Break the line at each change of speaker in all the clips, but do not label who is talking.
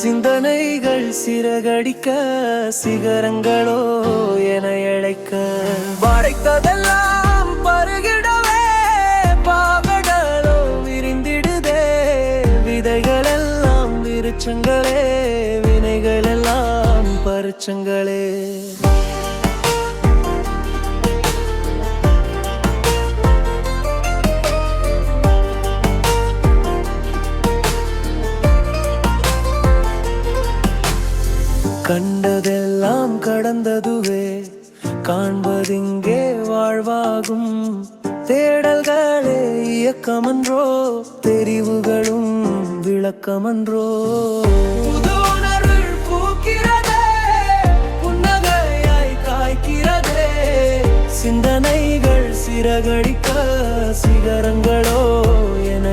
சிந்தனைகள் சிறகடிக்க சிகரங்களோ என இழைக்க. வரைத்ததெல்லாம் பருகிடவே பாவடலோ விரிந்திடுதே. விதைகள் எல்லாம் விருச்சங்களே வினைகள் எல்லாம் பருச்சங்களே கண்டதெல்லாம் கடந்ததுவே. காண்பதிங்கே வாழ்வாகும். தேடல்களே இயக்கமன்றோ தெரிவுகளும் விளக்கமன்றோ. சிந்தனைகள் சிறகடிக்க சிகரங்களோ என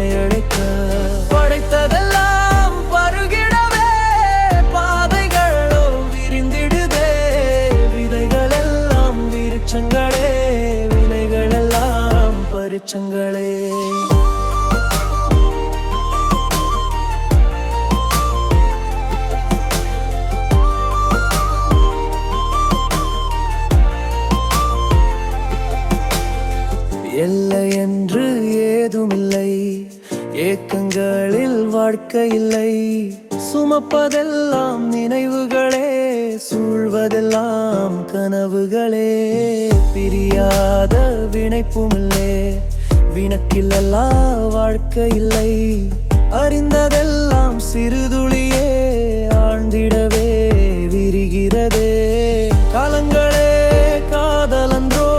வெளிச்சங்களே எல்லை என்று ஏதுமில்லை. ஏக்கங்களில் வாழ்க்கை இல்லை சுமப்பதெல்லாம் நினைவுகளே சூழ்வதெல்லாம் கனவுகளே. பிரியாத வினைப்புமில்லே வினக்கில்லா வாழ்க்கை இல்லை. அறிந்ததெல்லாம் சிறுதுளியே ஆழ்ந்திடவே விரிகிறதே. காலங்களே காதலன்றோ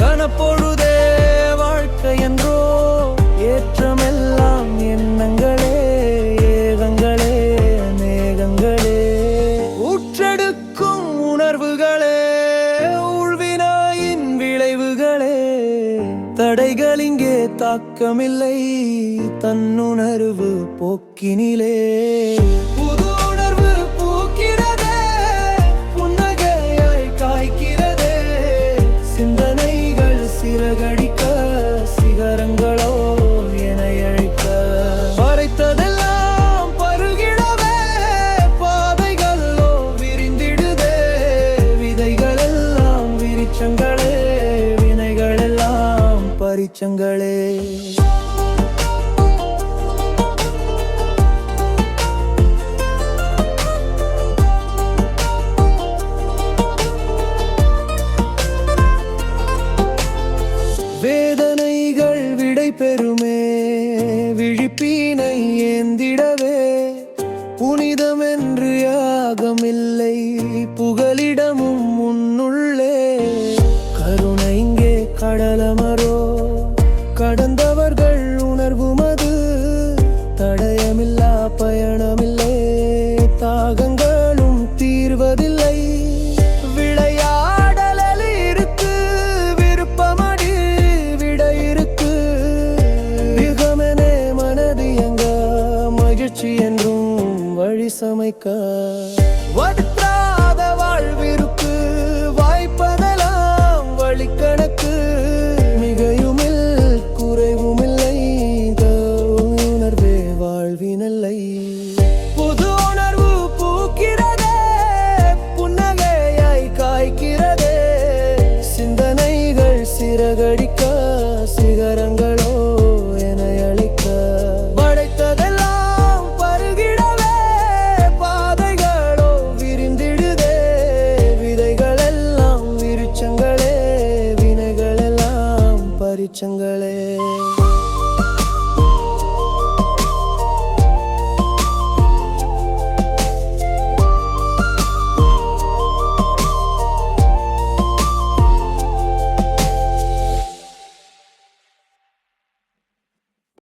கனப்பொழுதே வாழ்க்கை என்றோ ஏற்றமெல்லாம் எண்ணங்களே ஏகங்களே மேகங்களே. ஊற்றெடுக்கும் உணர்வுகளே தாக்கமில்லை. தன்னுணர்வு போக்கினிலே. புது உணர்வு பூக்கிறதே புன்னகையாய் காய்க்கிறதே. சிந்தனைகள் சிறகடிக்க வெளிச்சங்களே வேதனைகள் விடை பெறுமே விழிப்பீனை ஏந்திடவே புனிதம் என்று யாகமில்லை. கரங்களோ என அளிக்க. படைத்ததெல்லாம் பருகிடவே பாதைகளோ விரிந்திடுதே. விதைகள் எல்லாம் பரிச்சங்களே.